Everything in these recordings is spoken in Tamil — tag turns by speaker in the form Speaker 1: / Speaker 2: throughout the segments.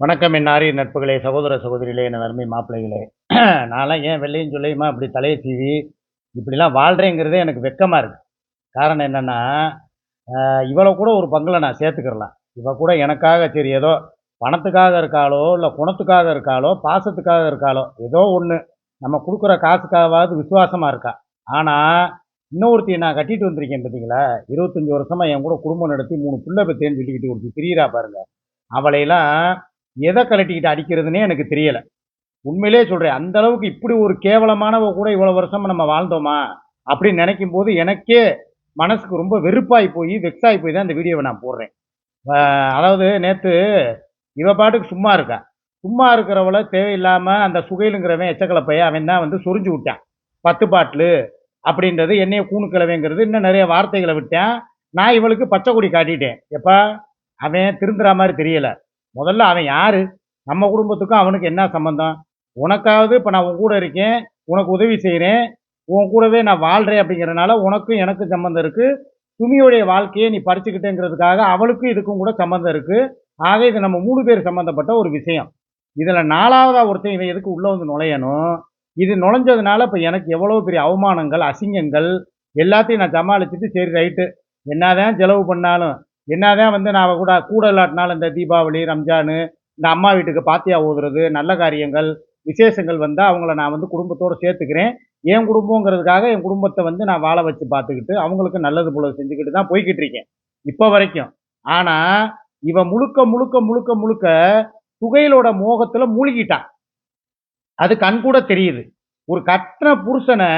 Speaker 1: வணக்கம் என் நட்புகளே சகோதர சகோதரிகளே என் அருமை மாப்பிள்ளைகளே. நான்லாம் ஏன் வெள்ளையும் சொல்லியுமா? இப்படி தலையை சீவி இப்படிலாம் வாழ்கிறேங்கிறதே எனக்கு வெக்கமாக இருக்குது காரணம் என்னென்னா இவளை கூட ஒரு பங்கில் நான் சேர்த்துக்கிறலாம். இவ கூட எனக்காக சரி ஏதோ பணத்துக்காக இருக்காளோ இல்லை குணத்துக்காக இருக்காளோ பாசத்துக்காக இருக்காளோ ஏதோ ஒன்று நம்ம கொடுக்குற காசுக்காகவாவது விசுவாசமாக இருக்கா? ஆனால் இன்னொருத்தி நான் கட்டிட்டு வந்திருக்கேன் பார்த்தீங்களா இருபத்தஞ்சி வருஷமாக என் கூட குடும்பம் நடத்தி மூணு பிள்ளை பத்தேன்னு சொல்லிக்கிட்டு ஒருத்தி பிரியிறா பாருங்கள் அவளையெல்லாம் எதை கலட்டிக்கிட்டு அடிக்கிறதுனே எனக்கு தெரியலை. உண்மையிலே சொல்கிறேன் அந்த அளவுக்கு இப்படி ஒரு கேவலமானவ கூட இவ்வளோ வருஷமாக நம்ம வாழ்ந்தோமா அப்படின்னு நினைக்கும் போது எனக்கே மனசுக்கு ரொம்ப வெறுப்பாகி போய் வெக்ஸாகி போய் தான் இந்த வீடியோவை நான் போடுறேன். அதாவது நேற்று இவ பாட்டுக்கு சும்மா இருக்கா? சும்மா இருக்கிறவள தேவையில்லாமல் அந்த சுகையிலுங்கிறவன் எச்சக்கலப்பைய அவன் தான் வந்து சொரிஞ்சு விட்டான். பத்து பாட்டிலு அப்படின்றது என்னைய கூணுக்கிழவைங்கிறது இன்னும் நிறைய வார்த்தைகளை விட்டேன். நான் இவளுக்கு பச்சை கொடி காட்டிட்டேன். எப்பா அவன் திருந்துற மாதிரி தெரியலை. முதல்ல அவன் யார்? நம்ம குடும்பத்துக்கும் அவனுக்கு என்ன சம்பந்தம்? உனக்காவது இப்போ நான் உன் கூட இருக்கேன் உனக்கு உதவி செய்கிறேன் உன் கூடவே நான் வாழ்கிறேன் அப்படிங்கிறனால உனக்கும் எனக்கும் சம்மந்தம் இருக்குது சுமியோடைய வாழ்க்கையை நீ பறிச்சுக்கிட்டேங்கிறதுக்காக அவளுக்கும் இதுக்கும் கூட சம்மந்தம் இருக்குது ஆக இது நம்ம மூணு பேர் சம்மந்தப்பட்ட ஒரு விஷயம். இதில் நாலாவதாக ஒருத்தன் இவன் எதுக்கு உள்ளே வந்து நுழையணும்? இது நுழைஞ்சதுனால இப்போ எனக்கு எவ்வளோ பெரிய அவமானங்கள் அசிங்கங்கள் எல்லாத்தையும் நான் சமாளிச்சுட்டு சரி ரைட்டு. என்னதான் செலவு பண்ணாலும் என்னதான் வந்து நான் கூட கூட இல்லாட்டினாலும் இந்த தீபாவளி ரம்ஜானு இந்த அம்மா வீட்டுக்கு பாத்தியா ஊதுறது நல்ல காரியங்கள் விசேஷங்கள் வந்தால் அவங்கள நான் வந்து குடும்பத்தோடு சேர்த்துக்கிறேன். என் குடும்பங்கிறதுக்காக என் குடும்பத்தை வந்து நான் வாழ வச்சு பார்த்துக்கிட்டு அவங்களுக்கு நல்லது போல செஞ்சுக்கிட்டு தான் போய்கிட்டு இருக்கேன். இப்போ வரைக்கும். ஆனால் இவன் முழுக்க முழுக்க முழுக்க முழுக்க புகையிலோட மோகத்தில் மூழ்கிட்டான் அது கண் கூட தெரியுது. ஒரு கட்டின புருஷனை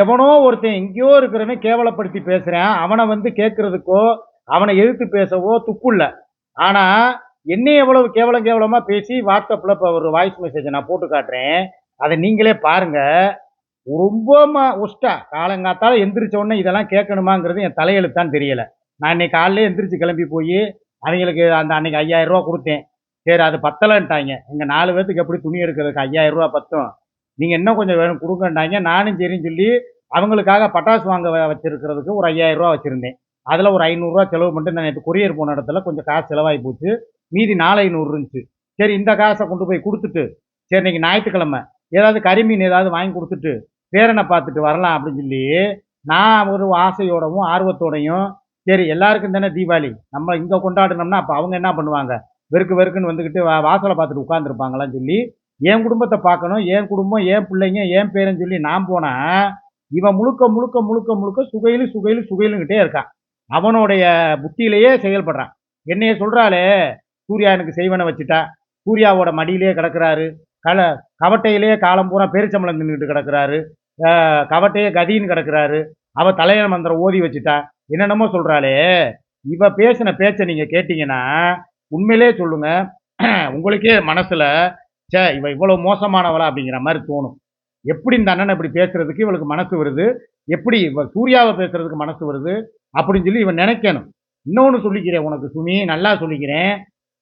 Speaker 1: எவனோ ஒருத்தன் எங்கேயோ இருக்கிறவன் கேவலப்படுத்தி பேசுகிறேன் அவனை வந்து கேட்குறதுக்கோ அவனை எதிர்த்து பேசவோ துப்பில்லை ஆனால் என்னை எவ்வளவு கேவலம் கேவலமாக பேசி வாட்ஸ்அப்பில் இப்போ ஒரு வாய்ஸ் மெசேஜை நான் போட்டு காட்டுறேன். அதை நீங்களே பாருங்கள் ரொம்ப ம- உஷ்டா. காலங்காத்தால எந்திரிச்ச உடனே இதெல்லாம் கேட்கணுமாங்கிறது என் தலையெழுத்தான் தெரியலை. நான் இன்னைக்கு காலையில எந்திரிச்சு கிளம்பி போய் அவங்களுக்கு அந்த அன்னைக்கு ஐயாயிரம் ரூபா கொடுத்தேன். சரி அது பத்தலைன்ட்டாங்க. இங்கே நாலு பேர்த்துக்கு எப்படி துணி எடுக்கிறதுக்கு ஐயாயிரம் ரூபா பத்தும்? நீங்கள் இன்னும் கொஞ்சம் வேணும் கொடுங்கன்ட்டாங்க. நானும் சரின்னு சொல்லி அவங்களுக்காக பட்டாசு வாங்க வ- வச்சிருக்கிறதுக்கு ஒரு ஐயாயிரம் ரூபா வச்சுருந்தேன். அதில் ஒரு ஐநூறுரூவா செலவு பண்ணிட்டு நான் நேற்று கொரியர் போன இடத்துல கொஞ்சம் காசு செலவாகி போச்சு. மீதி நாலு ஐநூறு இருந்துச்சு. சரி இந்த காசை கொண்டு போய் கொடுத்துட்டு சரி இன்றைக்கி ஞாயிற்றுக்கிழமை ஏதாவது கரிமீன் ஏதாவது வாங்கி கொடுத்துட்டு பேரனை பார்த்துட்டு வரலாம் அப்படின்னு சொல்லி நான் ஒரு ஆசையோடவும் ஆர்வத்தோடையும் சரி எல்லாருக்கும் தானே தீபாவளி. நம்ம இங்கே கொண்டாடினோம்னா அப்போ அவங்க என்ன பண்ணுவாங்க? வெறுக்கு வெறுக்குன்னு வந்துக்கிட்டு வா- வாசலை பார்த்துட்டு உட்காந்துருப்பாங்களான்னு சொல்லி என் குடும்பத்தை பார்க்கணும் என் குடும்பம் என் பிள்ளைங்க என் பேரன்னு சொல்லி நான் போனால் இவன் முழுக்க முழுக்க முழுக்க முழுக்க சுகையிலும் சுகையிலும் சுகையிலுங்கிட்டே இருக்கான். அவனுடைய புத்தியிலேயே செயல்படுறான். என்னைய சொல்கிறாளே சூர்யா எனக்கு செய்வனை வச்சுட்டா. சூர்யாவோட மடியிலே கிடக்குறாரு. கல கவட்டையிலேயே காலம் பூரா பேரிச்சம்பளம் நின்றுட்டு கிடக்கிறாரு. கவட்டையே கதின்னு கிடக்குறாரு. அவள் தலைய மந்திரம் ஓதி வச்சுட்டா. என்னென்னமோ சொல்கிறாளே இவ பேசின பேச்சை நீங்கள் கேட்டிங்கன்னா உண்மையிலே சொல்லுங்க. உங்களுக்கே மனசில் ச்சே இவ இவ்வளோ மோசமானவளா அப்படிங்கிற மாதிரி தோணும். எப்படி இந்த அண்ணனை இப்படி பேசுறதுக்கு இவளுக்கு மனசு வருது? எப்படி இவ சூர்யாவை பேசுறதுக்கு மனசு வருது? அப்படின்னு சொல்லி இவன் நினைக்கணும். இன்னொன்று சொல்லிக்கிறேன் உனக்கு சுமி நல்லா சொல்லிக்கிறேன்.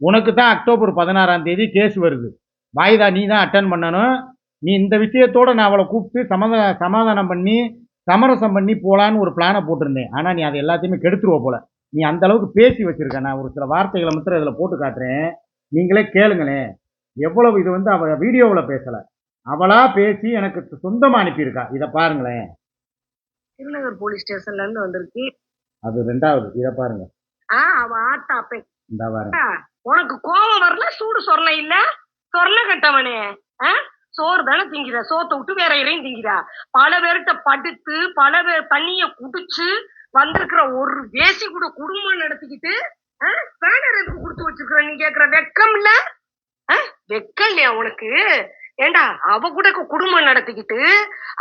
Speaker 1: உனக்கு தான் அக்டோபர் பதினாறாம் தேதி கேஸ் வருது. வாய்தா நீ தான் அட்டன் பண்ணணும். நீ இந்த விஷயத்தோட நான் அவளை கூப்பிட்டு சமாதா சமாதானம் பண்ணி சமரசம் பண்ணி போகலான்னு ஒரு பிளானை போட்டிருந்தேன். ஆனால் நீ அதை எல்லாத்தையுமே கெடுத்துருவ போல. நீ அந்த அளவுக்கு பேசி வச்சிருக்க. நான் ஒரு சில வார்த்தைகளை மட்டும் இதில் போட்டு காட்டுறேன். நீங்களே கேளுங்களேன். எவ்வளவு இது வந்து அவள் வீடியோவில் பேசலை. அவளா பேசி எனக்கு சொந்தமாக அனுப்பியிருக்கா. இதை பாருங்களேன்.
Speaker 2: திருநகர் போலீஸ் ஸ்டேஷன்ல இருந்து வந்திருக்கு.
Speaker 1: அது ரெண்டாவது இதை பாருங்க.
Speaker 2: ஆ அவ ஆட்டா அப்ப.
Speaker 1: இந்த பாருங்க.
Speaker 2: உனக்கு கோபம் வரல? சூடு சொரணை இல்ல? சொரண கட்டவனே? சோறு தானே திங்கிற. சோத்தை விட்டு வேற இறையும் திங்கிறா. பல பேர்கிட்ட படுத்து பல பேர் தண்ணிய குடிச்சு வந்திருக்கிற ஒரு வேசி கூட குடும்பம் நடத்திக்கிட்டு பேனர் எதுக்கு கொடுத்து வச்சிருக்கிற நீ கேக்குற? வெக்கம் இல்ல? வெக்கம் இல்லையா உனக்கு? ஏண்டா அவ கூட குடும்பம் நடத்திக்கிட்டு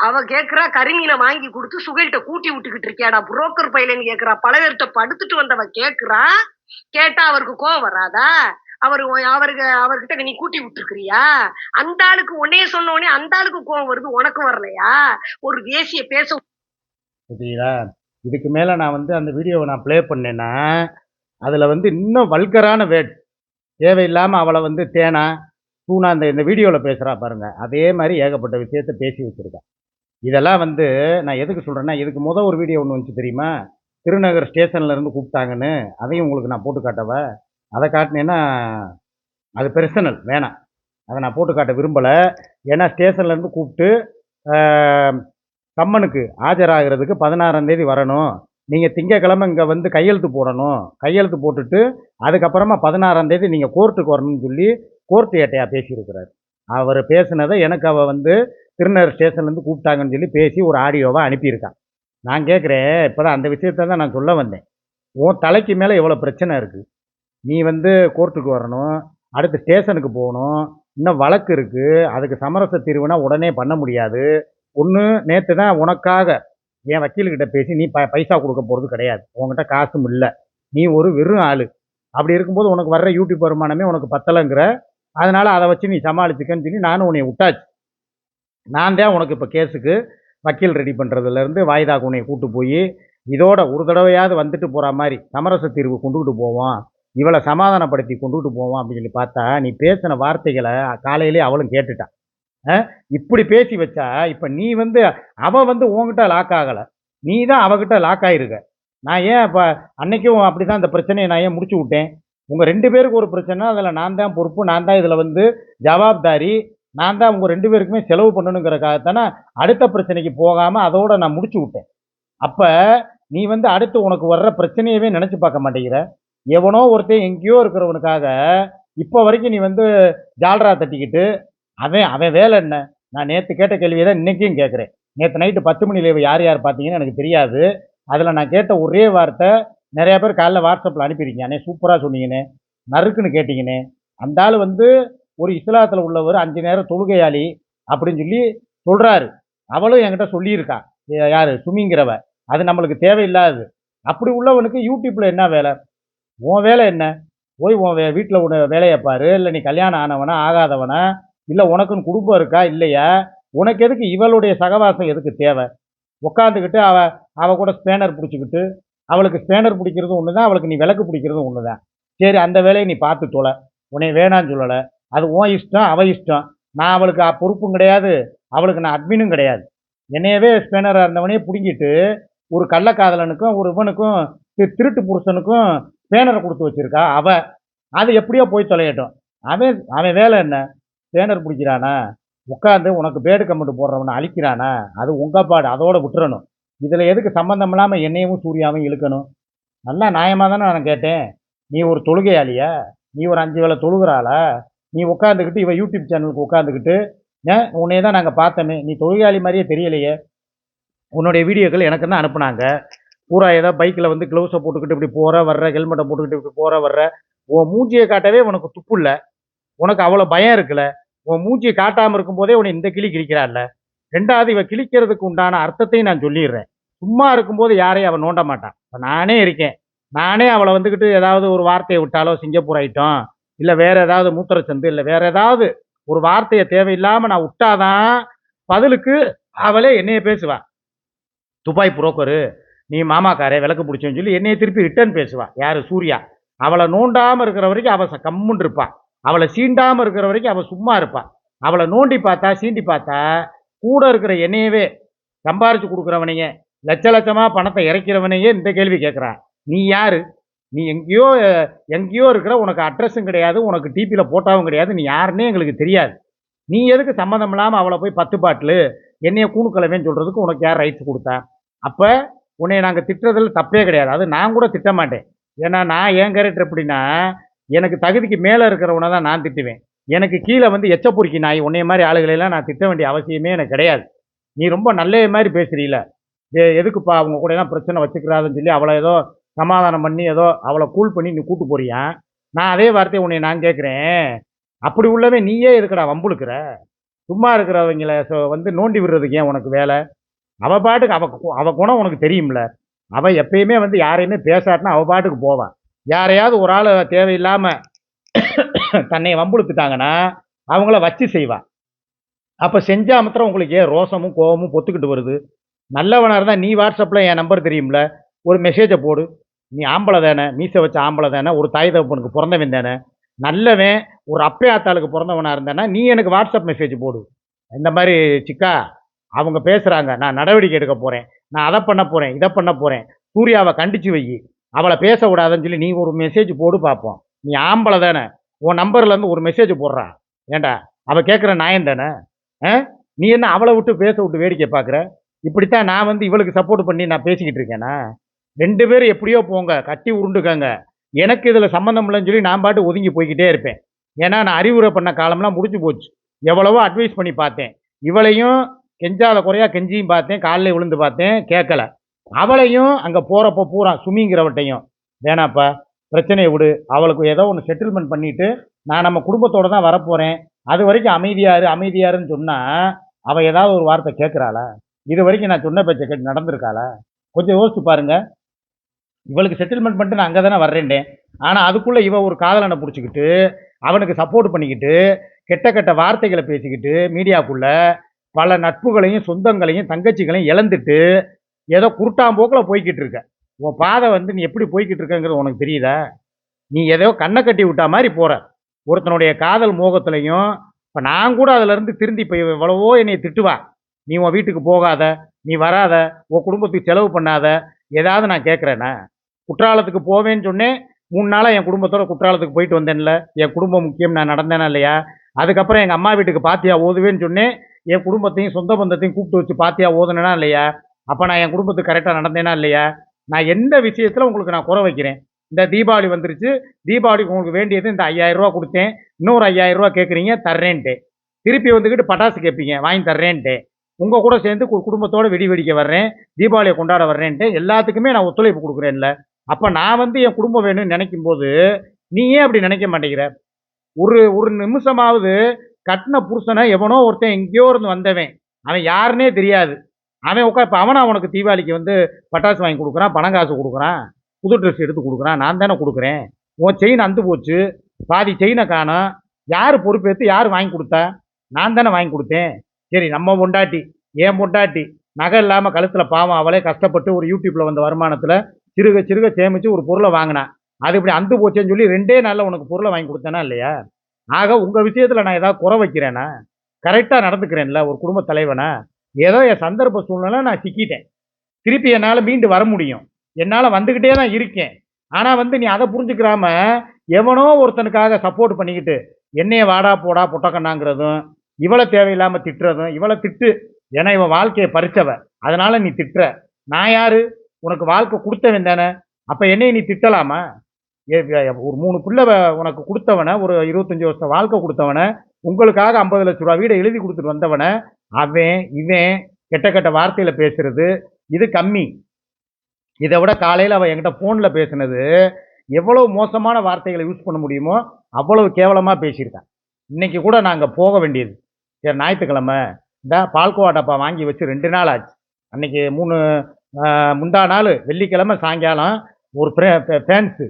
Speaker 2: அவ கேக்குறா கருமீனை வாங்கி கொடுத்து சுகைல்கிட்ட கூட்டி விட்டுக்கிட்டு இருக்கியாடா புரோக்கர் பையலன்னு கேக்குறா பல பேர்கிட்ட படுத்துட்டு வந்தவ கேக்குறா கேட்டா அவருக்கு கோவம் வராதா? அவர் அவருக்கு அவர்கிட்ட நீ கூட்டி விட்டுருக்கிறியா? அந்த ஆளுக்கு உன்னைய சொன்ன உடனே அந்த ஆளுக்கு கோவம் வருது உனக்கு வரலையா? ஒரு தேசிய பேச
Speaker 1: இதுக்கு மேலே நான் வந்து அந்த வீடியோவை நான் ப்ளே பண்ணேன்னா அதில் வந்து இன்னும் வல்கரான வேட் தேவையில்லாமல் அவளை வந்து தேனா? பூனா அந்த இந்த வீடியோவில் பேசுகிறா பாருங்கள் அதே மாதிரி ஏகப்பட்ட விஷயத்த பேசி வச்சுருக்கேன் இதெல்லாம் வந்து நான் எதுக்கு சொல்கிறேன்னா இதுக்கு முத ஒரு வீடியோ ஒன்று வந்துச்சு தெரியுமா? திருநகர் ஸ்டேஷன்லேருந்து கூப்பிட்டாங்கன்னு. அதையும் உங்களுக்கு நான் போட்டு காட்டவா? அதை காட்டினேன்னா அது பெர்சனல் வேணாம். அதை நான் போட்டு காட்ட விரும்பலை. ஏன்னா ஸ்டேஷன்லேருந்து கூப்பிட்டு கம்மனுக்கு ஆஜராகிறதுக்கு பதினாறாம் தேதி வரணும். நீங்கள் திங்கக்கிழமை இங்கே வந்து கையெழுத்து போடணும். கையெழுத்து போட்டுட்டு அதுக்கப்புறமா பதினாறாம் தேதி நீங்கள் கோர்ட்டுக்கு வரணும்னு சொல்லி கோர்ட்டு பேசியிருக்கிறார். அவர் பேசினதை எனக்கு அவள் வந்து திருநகர் ஸ்டேஷன்லேருந்து கூப்பிட்டாங்கன்னு சொல்லி பேசி ஒரு ஆடியோவை அனுப்பியிருக்கான் நான் கேட்குறேன் இப்போ தான் அந்த விஷயத்த தான் நான் சொல்ல வந்தேன். உன் தலைக்கு மேலே எவ்வளோ பிரச்சனை இருக்குது நீ வந்து கோர்ட்டுக்கு வரணும் அடுத்து ஸ்டேஷனுக்கு போகணும் இன்னும் வழக்கு இருக்குது அதுக்கு சமரச தீர்வுனா உடனே பண்ண முடியாது. ஒன்று நேற்று தான் உனக்காக என் வக்கீல்கிட்ட பேசி நீ ப பைசா கொடுக்க போகிறது கிடையாது. உங்ககிட்ட காசும் இல்லை. நீ ஒரு வெறும் ஆள். அப்படி இருக்கும்போது உனக்கு வர்ற யூடியூப் வருமானமே உனக்கு பத்தலைங்கிற அதனால் அதை வச்சு நீ சமாளிச்சுக்கன்னு சொல்லி நானும் உன்னை விட்டாச்சு. நான் தான் உனக்கு இப்போ கேஸுக்கு வக்கீல் ரெடி பண்ணுறதுலேருந்து வாய்தாக்கு உன்னை கூட்டு போய் இதோட ஒரு தடவையாவது வந்துட்டு போகிற மாதிரி சமரச தீர்வு கொண்டுக்கிட்டு போவோம் இவளை சமாதானப்படுத்தி கொண்டுகிட்டு போவோம் அப்படின்னு சொல்லி பார்த்தா நீ பேசின வார்த்தைகளை காலையிலே அவளும் கேட்டுட்டான் இப்படி பேசி வச்சா இப்போ நீ வந்து அவள் வந்து உன்கிட்ட லாக் ஆகலை. நீ தான் அவகிட்ட லாக் ஆகிருக்க நான் ஏன் இப்போ அன்னைக்கும் அப்படி தான் இந்த பிரச்சனையை நான் ஏன் முடிச்சு விட்டேன்? உங்கள் ரெண்டு பேருக்கு ஒரு பிரச்சனை அதில் நான் தான் பொறுப்பு நான் தான் இதில் வந்து ஜவாப்தாரி நான் தான் உங்கள் ரெண்டு பேருக்குமே செலவு பண்ணணுங்கிறக்காகத்தானே அடுத்த பிரச்சனைக்கு போகாமல் அதோட நான் முடிச்சு விட்டேன். அப்போ நீ வந்து அடுத்து உனக்கு வர்ற பிரச்சனையவே நினச்சி பார்க்க மாட்டேங்கிற. எவனோ ஒருத்தன் எங்கேயோ இருக்கிறவனுக்காக இப்போ வரைக்கும் நீ வந்து ஜால்ரா தட்டிக்கிட்டு அவன் அவன் வேலை என்ன? நான் நேற்று கேட்ட கேள்வியை தான் இன்றைக்கும் கேட்குறேன். நேற்று நைட்டு பத்து மணியில் யார் யார் பார்த்தீங்கன்னு எனக்கு தெரியாது. அதில் நான் கேட்ட ஒரே வார்த்தை நிறையா பேர் காலைல வாட்ஸ்அப்பில் அனுப்பியிருக்கீங்க. சூப்பராக சொன்னீங்கண்ணே. நறுக்குன்னு கேட்டிங்கண்ணே. அந்த ஆள் வந்து ஒரு இஸ்லாத்தில் உள்ளவர் அஞ்சு நேரம் தொழுகையாளி அப்படின்னு சொல்லி சொல்கிறாரு அவளும் என்கிட்ட சொல்லியிருக்கா. யார்? சுமிங்கிறவ. அது நம்மளுக்கு தேவையில்லாது அப்படி உள்ளவனுக்கு யூடியூப்பில் என்ன வேலை? உன் வேலை என்ன? போய் உன் வே வீட்டில் உன வேலையை பாரு. இல்லை நீ கல்யாணம் ஆனவனா ஆகாதவனா? இல்லை உனக்குன்னு குடும்பம் இருக்கா? இல்லையா? உனக்கு எதுக்கு இவளுடைய சகவாசம் எதுக்கு தேவை? உட்காந்துக்கிட்டு அவ அவ கூட ஸ்பேனர் பிடிச்சிக்கிட்டு அவளுக்கு ஸ்பேனர் பிடிக்கிறதும் ஒன்று தான் அவளுக்கு நீ விளக்கு பிடிக்கிறதும் ஒன்று தான் சரி அந்த வேலையை நீ பார்த்து தொலை. உன்னை வேணான்னு சொல்லலை. அது உன் இஷ்டம் அவ இஷ்டம். நான் அவளுக்கு பொறுப்பும் கிடையாது. அவளுக்கு நான் அட்மினும் கிடையாது. என்னையவே ஸ்பேனராக இருந்தவனே பிடுங்கிட்டு ஒரு கள்ளக்காதலனுக்கும் ஒரு இவனுக்கும் திருட்டு புருஷனுக்கும் ஸ்பேனரை கொடுத்து வச்சுருக்கா அவ. அது எப்படியோ போய் தொலையட்டும். அவன் அவன் வேலை என்ன? ஸ்பேனர் பிடிக்கிறானா? உட்காந்து உனக்கு பேடு கமெண்ட் போடுறவனை அழிக்கிறானா? அது உங்கள் பாடு. அதோட விட்டுறணும். இதில் எதுக்கு சம்மந்தம் இல்லாமல் என்னையும் சூர்யாவையும் இழுக்கணும்? நல்லா நியாயமாக தானே நான் கேட்டேன். நீ ஒரு தொழுகையாளியா? நீ ஒரு அஞ்சு வேளை தொழுகிறாளா? நீ உட்காந்துக்கிட்டு இவன் யூடியூப் சேனலுக்கு உட்காந்துக்கிட்டு ஏன் உன்னைய தான் நாங்கள் பார்த்தோமே. நீ தொழுகையாளி மாதிரியே தெரியலையே. உன்னுடைய வீடியோக்கள் எனக்கு தான் அனுப்புனாங்க. பூரா ஏதோ பைக்கில் வந்து க்ளவுஸை போட்டுக்கிட்டு இப்படி போகிற வர்ற ஹெல்மெட்டை போட்டுக்கிட்டு இப்படி போகிற வர்ற. உன் மூஞ்சியை காட்டவே உனக்கு துப்பு இல்லை. உனக்கு அவ்வளோ பயம் இருக்குல்ல. உன் மூஞ்சியை காட்டாமல் இருக்கும்போதே உன்னை இந்த கிளி கிழிக்கிறாள்ல ரெண்டாவது இவ கிழிக்கிறதுக்கு உண்டான அர்த்தத்தையும் நான் சொல்லிடுறேன். சும்மா இருக்கும்போது யாரையும் அவன் நோண்ட மாட்டான். இப்போ நானே இருக்கேன். நானே அவளை வந்துக்கிட்டு ஏதாவது ஒரு வார்த்தையை விட்டாலோ சிங்கப்பூர் ஐட்டம் இல்லை வேற ஏதாவது மூத்திரச்சந்து இல்லை வேற ஏதாவது ஒரு வார்த்தையை தேவையில்லாமல் நான் விட்டாதான் பதிலுக்கு அவளே என்னைய பேசுவா. துபாய் புரோக்கரு நீ மாமாக்காரே விளக்கு பிடிச்சோன்னு சொல்லி என்னைய திருப்பி ரிட்டர்ன் பேசுவா. யார்? சூர்யா. அவளை நோண்டாமல் இருக்கிற வரைக்கும் அவள் கம்முன்னு இருப்பாள் அவளை சீண்டாமல் இருக்கிற வரைக்கும் அவள் சும்மா இருப்பாள் அவளை நோண்டி பார்த்தா சீண்டி பார்த்தா கூட இருக்கிற என்னையவே சம்பாரிச்சு கொடுக்குறவனையே லட்ச லட்சமாக பணத்தை இறக்கிறவனையே இந்த கேள்வி கேட்குறான் நீ யார்? நீ எங்கேயோ எங்கேயோ இருக்கிற உனக்கு அட்ரஸும் கிடையாது உனக்கு டிபியில் போட்டாவும் கிடையாது நீ யாருன்னே எங்களுக்கு தெரியாது. நீ எதுக்கு சம்மந்தம் இல்லாமல் அவளை போய் பத்து பாட்டில் என்னைய கூணுக்கலவேன்னு சொல்கிறதுக்கு உனக்கு யார் ரைட்ஸ் கொடுத்தா? அப்போ உன்னை நாங்கள் திட்டுறதுல தப்பே கிடையாது. அது நான் கூட திட்ட மாட்டேன். ஏன்னா நான் ஏன் கேரக்டர் எப்படின்னா எனக்கு தகுதிக்கு மேலே இருக்கிறவனை தான் நான் திட்டுவேன். எனக்கு கீழே வந்து எச்ச நாய் உன்னைய மாதிரி ஆளுகளெல்லாம் நான் திட்ட வேண்டிய அவசியமே எனக்கு கிடையாது. நீ ரொம்ப நல்ல மாதிரி பேசுகிறீல எதுக்குப்பா அவங்க கூட எல்லாம் பிரச்சனை வச்சுக்கிறாதுன்னு சொல்லி அவளை ஏதோ சமாதானம் பண்ணி ஏதோ அவளை கூல் பண்ணி நீ கூட்டு போறியா? நான் அதே வார்த்தையை உன்னை நான் கேட்குறேன். அப்படி உள்ளவே நீயே எதுக்குடா வம்புழுக்கிற? சும்மா இருக்கிறவங்கள சொ- வந்து நோண்டி விடுறதுக்கு ஏன் உனக்கு வேலை? அவள் பாட்டுக்கு அவ அவ குணம் உனக்கு தெரியும்ல. அவள் எப்பயுமே வந்து யாரையுமே பேசாட்டினா அவள் பாட்டுக்கு போவான் யாரையாவது ஒரு ஆள் தேவையில்லாமல் தன்னை வம்புழுத்துட்டாங்கன்னா அவங்கள வச்சு செய்வா. அப்ப செஞ்சா மாத்திரம் உங்களுக்கு ஏன் ரோசமும் கோபமும் பொத்துக்கிட்டு வருது? நல்லவனா இருந்தா நீ வாட்ஸ்அப்ல என் நம்பர் தெரியும்ல? ஒரு மெசேஜை போடு. நீ ஆம்பளை தானே? மீசை வச்ச ஆம்பளை தானே? ஒரு தாய் தகப்பனுக்கு பிறந்தவன் தானே? நல்லவன் ஒரு அப்பையாத்தாளுக்கு பிறந்தவனாக பிறந்தவனா இருந்தானா நீ எனக்கு வாட்ஸ்அப் மெசேஜ் போடு. இந்த மாதிரி சிக்கா அவங்க பேசுறாங்க. நான் நடவடிக்கை எடுக்க போறேன். நான் அதை பண்ண போறேன் இதை பண்ண போறேன். சூர்யாவை கண்டிச்சு வை. அவளை பேச சொல்லி நீ ஒரு மெசேஜ் போடு பார்ப்போம் நீ ஆம்பளை தானே? உன் நம்பர்லேருந்து ஒரு மெசேஜ் போடுறா. ஏன்டா அவள் கேட்குற நியாயம் தானே? ஆ? நீ என்ன அவளை விட்டு பேச விட்டு வேடிக்கை பார்க்குற இப்படித்தான் நான் வந்து இவளுக்கு சப்போர்ட் பண்ணி நான் பேசிக்கிட்டு இருக்கேனா? ரெண்டு பேரும் எப்படியோ போங்க கட்டி உருண்டுக்கங்க. எனக்கு இதில் சம்மந்தம் இல்லைன்னு சொல்லி நான் பாட்டு ஒதுங்கி போய்கிட்டே இருப்பேன். ஏன்னா நான் அறிவுரை பண்ண காலம்லாம் முடிஞ்சு போச்சு. எவ்வளவோ அட்வைஸ் பண்ணி பார்த்தேன். இவளையும் கெஞ்சாத குறையா கெஞ்சியும் பார்த்தேன். காலில் விழுந்து பார்த்தேன். கேட்கல அவளையும் அங்கே போகிறப்ப பூரா சுமிங்கிறவட்டையும். வேணாப்பா. பிரச்சனையை விடு. அவளுக்கு ஏதோ ஒன்று செட்டில்மெண்ட் பண்ணிட்டு நான் நம்ம குடும்பத்தோடு தான் வரப்போகிறேன் அது வரைக்கும் அமைதியாரு அமைதியாருன்னு சொன்னால் அவள் ஏதாவது ஒரு வார்த்தை கேட்குறாளா இது வரைக்கும் நான் சொன்ன பேச்சை கேட்டு நடந்திருக்காளா? கொஞ்சம் யோசிச்சு பாருங்க. இவளுக்கு செட்டில்மெண்ட் பண்ணிட்டு நான் அங்கே தானே வர்றேன்டே ஆனால் அதுக்குள்ளே இவ ஒரு காதலனை பிடிச்சிக்கிட்டு அவனுக்கு சப்போர்ட் பண்ணிக்கிட்டு கெட்ட கெட்ட வார்த்தைகளை பேசிக்கிட்டு மீடியாக்குள்ள பல நட்புகளையும் சொந்தங்களையும் தங்கச்சிகளையும் இழந்துட்டு ஏதோ குருட்டாம்போக்கில் போய்கிட்டு இருக்க. உன் பாதை வந்து நீ எப்படி போய்கிட்டு இருக்கங்கிறது உனக்கு தெரியுதா நீ ஏதோ கண்ணை கட்டி விட்டா மாதிரி போகிற ஒருத்தனுடைய காதல் மோகத்துலையும் இப்போ நான் கூட அதுலேருந்து திருந்தி இப்போ எவ்வளவோ என்னை திட்டுவா. நீ உன் வீட்டுக்கு போகாத நீ வராத உன் குடும்பத்துக்கு செலவு பண்ணாத ஏதாவது நான் கேட்குறேன்னா குற்றாலத்துக்கு போவேன்னு சொன்னேன். மூணு நாளாக என் குடும்பத்தோட குற்றாலத்துக்கு போயிட்டு வந்தேன்ல. என் குடும்பம் முக்கியம் நான் நடந்தேனா இல்லையா? அதுக்கப்புறம் எங்கள் அம்மா வீட்டுக்கு பாத்தியா ஓதுவேன்னு சொன்னேன். என் குடும்பத்தையும் சொந்த பந்தத்தையும் கூப்பிட்டு வச்சு பாத்தியா ஓதுனேனா இல்லையா? அப்போ நான் என் குடும்பத்துக்கு கரெக்டாக நடந்தேனா இல்லையா? நான் எந்த விஷயத்தில் உங்களுக்கு நான் குறை வைக்கிறேன்? இந்த தீபாவளி வந்துருச்சு. தீபாவளிக்கு உங்களுக்கு வேண்டியது இந்த ஐயாயிரரூவா கொடுத்தேன். இன்னொரு ஐயாயிரரூவா கேட்குறீங்க தர்றேன்ட்டு. திருப்பி வந்துக்கிட்டு பட்டாசு கேட்பீங்க வாங்கி தர்றேன்ட்டு. உங்கள் கூட சேர்ந்து குடும்பத்தோடு வெடி வெடிக்க வர்றேன். தீபாவளியை கொண்டாட வர்றேன்ட்டு. எல்லாத்துக்குமே நான் ஒத்துழைப்பு கொடுக்குறேன்ல. அப்போ நான் வந்து என் குடும்பம் வேணும்னு நினைக்கும் போது நீ ஏன் அப்படி நினைக்க மாட்டேங்கிற? ஒரு ஒரு நிமிஷமாவது கட்டின புருஷனை எவனோ ஒருத்தன் எங்கேயோ இருந்து வந்தவன். அவன் யாருன்னே தெரியாது. அவன் உட்கா இப்போ அவனை உனக்கு தீபாவளிக்கு வந்து பட்டாசு வாங்கி கொடுக்குறான் பணம் காசு கொடுக்குறான் புது ட்ரெஸ் எடுத்து கொடுக்குறான் நான் தானே கொடுக்குறேன். உன் செயின் அந்து போச்சு பாதி செயினை காணோம். யார் பொறுப்பேற்று யார் வாங்கி கொடுத்தா? நான் தானே வாங்கி கொடுத்தேன். சரி நம்ம பொண்டாட்டி ஏன் பொண்டாட்டி நகை இல்லாமல் கழுத்தில் பாவம் அவளே கஷ்டப்பட்டு ஒரு யூடியூப்பில் வந்த வருமானத்தில் சிறுக சிறுக சேமித்து ஒரு பொருளை வாங்கினான் அது இப்படி அந்து போச்சேன்னு சொல்லி ரெண்டே நாளில் உனக்கு பொருளை வாங்கி கொடுத்தேனா இல்லையா? ஆக உங்கள் விஷயத்தில் நான் ஏதாவது குறை வைக்கிறேனா? கரெக்டாக நடந்துக்கிறேன்ல ஒரு குடும்ப தலைவனா? ஏதோ என் சந்தர்ப்ப சூழ்நிலை நான் சிக்கிட்டேன். திருப்பி என்னால் மீண்டு வர முடியும். என்னால் வந்துக்கிட்டே தான் இருக்கேன். ஆனால் வந்து நீ அதை புரிஞ்சுக்கிறாம எவனோ ஒருத்தனுக்காக சப்போர்ட் பண்ணிக்கிட்டு என்னைய வாடா போடா புட்டக்கண்ணாங்கிறதும் இவளை தேவையில்லாமல் திட்டுறதும் இவளை திட்டு ஏன்னா இவன் வாழ்க்கையை பறிச்சவ. அதனால் நீ திட்டுற. நான் யார்? உனக்கு வாழ்க்கை கொடுத்தவன் தானே. அப்போ என்னைய நீ திட்டலாமா? ஏ, ஒரு மூணு பிள்ளை உனக்கு கொடுத்தவனை ஒரு இருபத்தஞ்சி வருஷம் வாழ்க்கை கொடுத்தவனை உங்களுக்காக ஐம்பது லட்ச ரூபா வீடை எழுதி கொடுத்துட்டு வந்தவனை அவன் இவன் கெட்ட கெட்ட வார்த்தையில் பேசுறது இது கம்மி. இதை விட காலையில் அவள் என்கிட்ட ஃபோனில் பேசுனது எவ்வளோ மோசமான வார்த்தைகளை யூஸ் பண்ண முடியுமோ அவ்வளவு கேவலமாக பேசியிருக்கான் இன்னைக்கு கூட நாங்கள் போக வேண்டியது. சரி ஞாயிற்றுக்கிழமை. இந்த பால்கோவா டப்பா வாங்கி வச்சு ரெண்டு நாள் ஆச்சு. அன்னைக்கு மூணு முந்தா நாள் வெள்ளிக்கிழமை சாயங்காலம் ஒரு ஃபேன்ஸு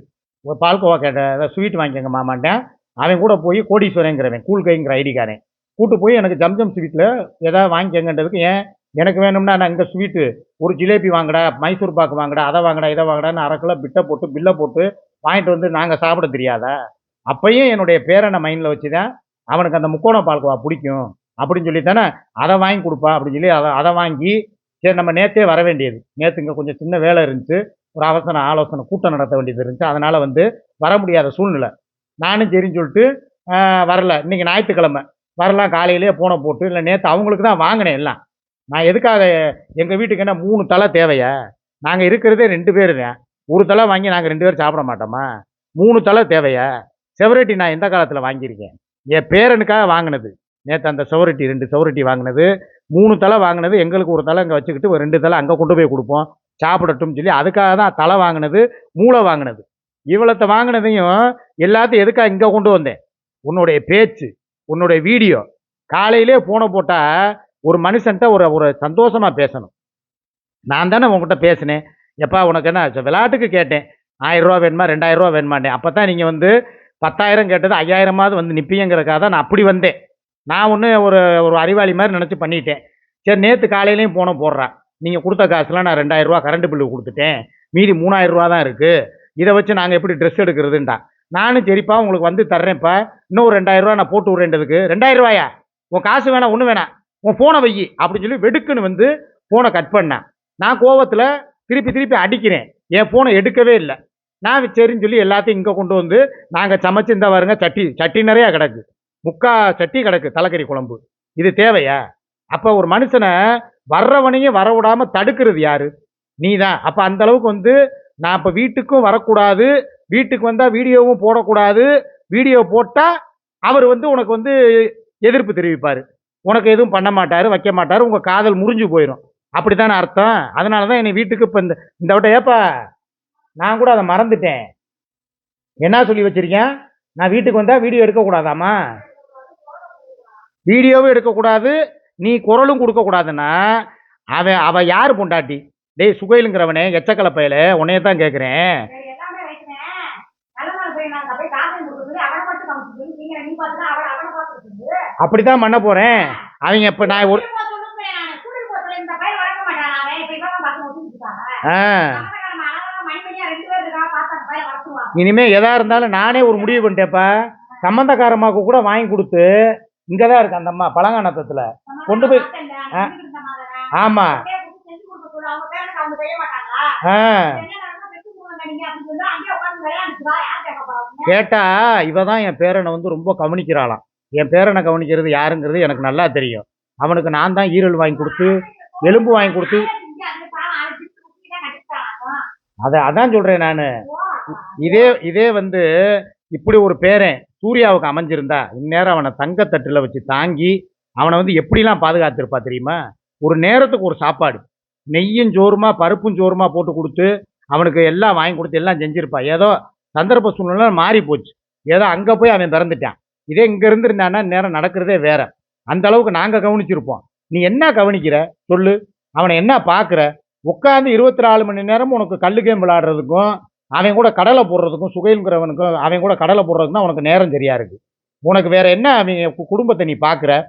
Speaker 1: ஒரு பால்கோவா கேட்ட ஸ்வீட் வாங்கிக்கங்க மாமான்ட்டேன். அவன் கூட போய் கோடீஸ்வரங்கிறவன் கூல்கைங்கிற ஐடிக்காரன். கூட்டு போய் எனக்கு ஜம்ஜம் ஸ்வீட்டில் எதாவது வாங்கிக்கங்கன்றதுக்கு ஏன் எனக்கு வேணும்னா நான் இந்த ஸ்வீட்டு ஒரு ஜிலேபி வாங்கடா மைசூர் பாக்கு வாங்கடா அதை வாங்கடா இதை வாங்கடான்னு அரை கிலோ பிட்டை போட்டு பில்லை போட்டு வாங்கிட்டு வந்து நாங்கள் சாப்பிட தெரியாதா? அப்பையும் என்னுடைய பேரனை மைண்டில் வச்சு தான் அவனுக்கு அந்த முக்கோண பால்கோவா பிடிக்கும். அப்படின்னு சொல்லி தானே அதை வாங்கி கொடுப்பா அப்படின்னு சொல்லி அதை அதை வாங்கி சரி நம்ம நேற்றே வர வேண்டியது. நேற்று இங்கே கொஞ்சம் சின்ன வேலை இருந்துச்சு. ஒரு அவசர ஆலோசனை கூட்டம் நடத்த வேண்டியது இருந்துச்சு. அதனால் வந்து வர முடியாத சூழ்நிலை. நானும் சரின்னு சொல்லிட்டு வரல. இன்றைக்கி ஞாயிற்றுக்கிழமை. வரலாம் காலையிலேயே போனை போட்டு இல்லை நேற்று அவங்களுக்கு தான் வாங்கினேன் எல்லாம். நான் எதுக்காக எங்கள் வீட்டுக்கு என்ன மூணு தலை தேவையா? நாங்கள் இருக்கிறதே ரெண்டு பேர் தான் ஒரு தலை வாங்கி நாங்கள் ரெண்டு பேரும் சாப்பிட மாட்டோமா? மூணு தலை தேவையா? செவரட்டி நான் எந்த காலத்தில் வாங்கியிருக்கேன்? என் பேரனுக்காக வாங்கினது. நேற்று அந்த செவரட்டி ரெண்டு செவரட்டி வாங்கினது. மூணு தலை வாங்கினது. எங்களுக்கு ஒரு தலை இங்கே வச்சுக்கிட்டு ஒரு ரெண்டு தலை அங்கே கொண்டு போய் கொடுப்போம். சாப்பிடட்டும் சொல்லி அதுக்காக தான் தலை வாங்கினது மூளை வாங்கினது. இவ்வளத்தை வாங்கினதையும் எல்லாத்தையும் எதுக்காக இங்கே கொண்டு வந்தேன்? உன்னுடைய பேச்சு. உன்னுடைய வீடியோ. காலையிலே ஃபோனை போட்டால் ஒரு மனுஷன்ட்ட ஒரு ஒரு சந்தோஷமா பேசணும். நான் தானே உங்ககிட்ட பேசினேன். எப்பா உனக்கு என்ன விளையாட்டுக்கு கேட்டேன். ஆயிரம் ரூபா வேணுமா ரெண்டாயிரம் ரூபா அப்போ தான் நீங்கள் வந்து பத்தாயிரம் கேட்டது ஐயாயிரமாவது வந்து நிற்பீங்கிறக்காக தான் நான் அப்படி வந்தேன். நான் ஒன்று ஒரு ஒரு அறிவாளி மாதிரி நினச்சி பண்ணிட்டேன். சரி நேற்று காலையிலையும் ஃபோனை போடுறேன் நீங்கள் கொடுத்த காசுலாம் நான் ரெண்டாயிரரூவா கரண்ட் பில்லு கொடுத்துட்டேன். மீதி மூணாயிரம் ரூபா தான் இருக்குது இதை வச்சு நாங்கள் எப்படி ட்ரெஸ் எடுக்கிறதுன்டா. நானும் சரிப்பா உங்களுக்கு வந்து தர்றேன்ப்பா. இன்னும் ஒரு ரெண்டாயிரம் ரூபா நான் போட்டு விட்றேன்றதுக்கு. ரெண்டாயிரம் ரூபாயா? உன் காசு வேணாம் ஒன்றும் வேணாம். உன் ஃபோனை வை அப்படின்னு சொல்லி வெடுக்குன்னு வந்து ஃபோனை கட் பண்ணேன். நான் கோவத்தில் திருப்பி திருப்பி அடிக்கிறேன். என் ஃபோனை எடுக்கவே இல்லை. நான் சரின்னு சொல்லி எல்லாத்தையும் இங்கே கொண்டு வந்து நாங்கள் சமைச்சு இந்த வருங்க சட்டி சட்டி நிறையா கிடக்கு. முக்கா சட்டி கிடக்கு தலைக்கறி குழம்பு. இது தேவையா? அப்போ ஒரு மனுஷனை வர்றவனையும் வர தடுக்கிறது யார்? நீ தான் அப்போ அந்த அளவுக்கு வந்து நான் இப்போ வீட்டுக்கும் வரக்கூடாது வீட்டுக்கு வந்தால் வீடியோவும் போடக்கூடாது. வீடியோ போட்டால் அவர் வந்து உனக்கு வந்து எதிர்ப்பு தெரிவிப்பார். உனக்கு எதுவும் பண்ண மாட்டார் வைக்க மாட்டார் உங்கள் காதல் முறிஞ்சு போயிடும் அப்படி தானே அர்த்தம்? அதனால தான் என்னை வீட்டுக்கு இப்போ இந்த இந்த விட்ட ஏப்பா நான் கூட அதை மறந்துட்டேன். என்ன சொல்லி வச்சிருக்கேன் நான் வீட்டுக்கு வந்தால் வீடியோ எடுக்கக்கூடாதாம்மா? வீடியோவும் எடுக்கக்கூடாது நீ குரலும் கொடுக்கக்கூடாதுன்னா அவன் அவள் யார் பொண்டாட்டி? டேய் சுகைலுங்கிறவனே எச்சக்கலப்பையில் உன்னையே உன்னைய தான் கேட்குறேன்
Speaker 3: எல்லாமே வைக்கிறேன் நல்ல நாள் போய் நாங்க போய் காசு கொடுக்குறது அவனை மட்டும் காமிச்சு நீங்க நீ பார்த்துட்டு அவனை அவனை பார்த்துட்டு
Speaker 1: அப்படி தான் பண்ண போகிறேன் அவங்க இப்போ நான் ஒரு ஆ. இனிமே எதா இருந்தாலும் நானே ஒரு முடிவு பண்ணிட்டேப்பா சம்மந்தக்காரம்மாவுக்கு கூட வாங்கி கொடுத்து இங்கே தான் இருக்கு அந்த அம்மா பழங்கானத்தத்தில். கொண்டு போய்- ஆ. ஆமா.
Speaker 3: செஞ்சு கொடுக்க சொல்லு. அவங்க பேருக்கு அவங்க செய்ய மாட்டாங்களா?
Speaker 1: ஆ. கேட்டா இவ தான் என் பேரனை வந்து ரொம்ப கவனிக்கிறாளாம். என் பேரனை கவனிக்கிறது யாருங்கிறது எனக்கு நல்லா தெரியும். அவனுக்கு நான் தான் ஈரல் வாங்கி கொடுத்து எலும்பு வாங்கி கொடுத்து. அதை அதான் சொல்கிறேன் நான். இதே இதே வந்து இப்படி ஒரு பேரன் சூர்யாவுக்கு அமைஞ்சிருந்தா இந்நேரம் அவனை தங்கத்தட்டில் வச்சு தாங்கி அவனை வந்து எப்படிலாம் பாதுகாத்திருப்பா தெரியுமா? ஒரு நேரத்துக்கு ஒரு சாப்பாடு. நெய்யும் சோறுமா பருப்பும் சோறுமா போட்டு கொடுத்து அவனுக்கு எல்லாம் வாங்கி கொடுத்து எல்லாம் செஞ்சிருப்பா. ஏதோ சந்தர்ப்ப சூழ்நிலை மாறி போச்சு ஏதோ அங்கே போய் அவன் பிறந்துட்டான். இதே இங்கே இருந்திருந்தானா நேரம் நடக்கிறதே வேற. அந்த அளவுக்கு நாங்கள் கவனிச்சிருப்போம். நீ என்ன கவனிக்கிற? சொல்லு. அவனை என்ன பார்க்குற உட்காந்து இருபத்தி நாலு மணி நேரம் உனக்கு கல் கேம் விளாடுறதுக்கும் அவன் கூட கடலை போடுறதுக்கும் சுகைங்கிறவனுக்கும் அவன் கூட கடலை போடுறதுக்கும் தான் உனக்கு நேரம் சரியாக இருக்கு. உனக்கு வேற என்ன அவங்க கு- குடும்பத்தை நீ பார்க்குற